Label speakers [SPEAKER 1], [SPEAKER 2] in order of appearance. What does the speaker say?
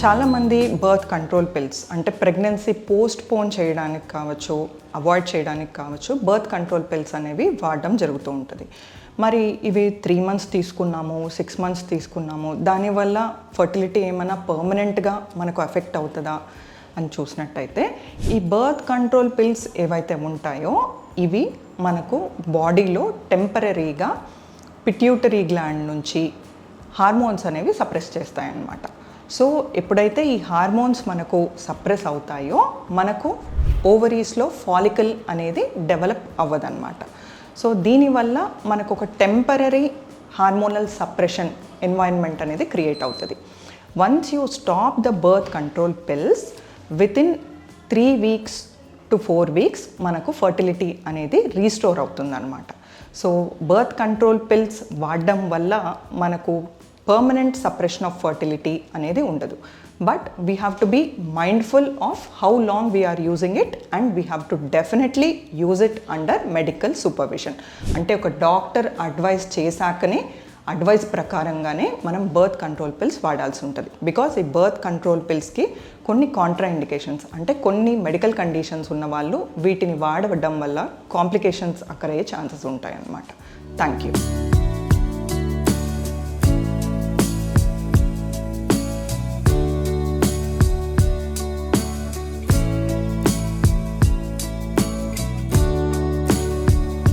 [SPEAKER 1] చాలామంది birth control pills అంటే pregnancy postpone చేయడానికి కావచ్చు అవాయిడ్ చేయడానికి కావచ్చు బర్త్ కంట్రోల్ పిల్స్ అనేవి వాడడం జరుగుతూ ఉంటుంది. మరి ఇవి త్రీ మంత్స్ తీసుకున్నాము సిక్స్ మంత్స్ తీసుకున్నాము దానివల్ల ఫర్టిలిటీ ఏమైనా పర్మనెంట్గా మనకు ఎఫెక్ట్ అవుతుందా అని చూసినట్టయితే ఈ బర్త్ కంట్రోల్ పిల్స్ ఏవైతే ఉంటాయో ఇవి మనకు బాడీలో టెంపరీగా పిట్యూటరీ గ్లాండ్ నుంచి హార్మోన్స్ అనేవి సప్రెస్ చేస్తాయన్నమాట. సో ఎప్పుడైతే ఈ హార్మోన్స్ మనకు సప్రెస్ అవుతాయో మనకు ఓవరీస్లో ఫాలికల్ అనేది డెవలప్ అవ్వదన్నమాట. సో దీనివల్ల మనకు ఒక టెంపరీ హార్మోనల్ సప్రెషన్ ఎన్వైరన్మెంట్ అనేది క్రియేట్ అవుతుంది. Once you stop the birth control pills within three weeks to four weeks మనకు ఫర్టిలిటీ అనేది రీస్టోర్ అవుతుందన్నమాట. సో బర్త్ కంట్రోల్ పిల్స్ వాడడం వల్ల మనకు పర్మనెంట్ సప్రెషన్ ఆఫ్ ఫర్టిలిటీ అనేది ఉండదు. But we have to be mindful of how long we are using it and we have to definitely use it under medical supervision అంటే ఒక doctor advice చేశాకనే advice ప్రకారంగానే మనం birth control pills వాడాల్సి ఉంటుంది. Because ఈ birth control పిల్స్కి కొన్ని Contra indications అంటే కొన్ని మెడికల్ కండిషన్స్ ఉన్న వాళ్ళు వీటిని వాడడం వల్ల కాంప్లికేషన్స్ అక్కడయ్యే ఛాన్సెస్ ఉంటాయన్నమాట. Thank you